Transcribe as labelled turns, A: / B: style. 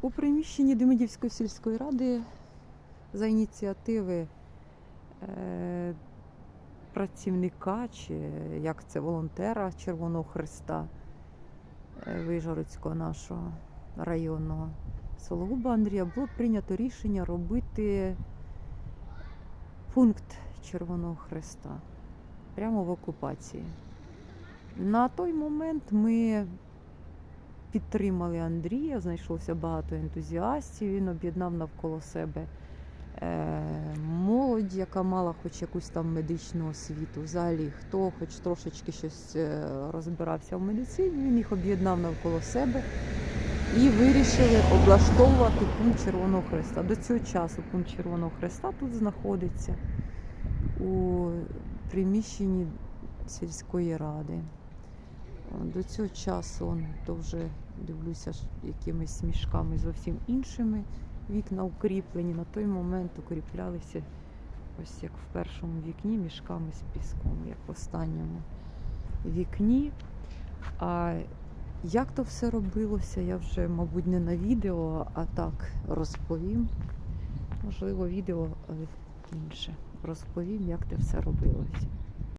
A: У приміщенні Демидівської сільської ради за ініціативи е, працівника чи як це волонтера Червоного Христа е, Вижгородського нашого районного Сологуба Андрія було прийнято рішення робити пункт Червоного Христа прямо в окупації. На той момент ми підтримали Андрія, знайшлося багато ентузіастів. Він об'єднав навколо себе е, молодь, яка мала хоч якусь там медичну освіту. Взагалі, хто хоч трошечки щось е, розбирався в медицині, він їх об'єднав навколо себе і вирішили облаштовувати пункт Червоного Хреста. До цього часу пункт Червоного Хреста тут знаходиться у приміщенні сільської ради. До цього часу он, то вже дивлюся якимись мішками зовсім іншими. Вікна укріплені. На той момент укріплялися ось як в першому вікні мішками з піском, як в останньому вікні. А як то все робилося, я вже, мабуть, не на відео, а так розповім. Можливо, відео інше. Розповім, як це все робилося.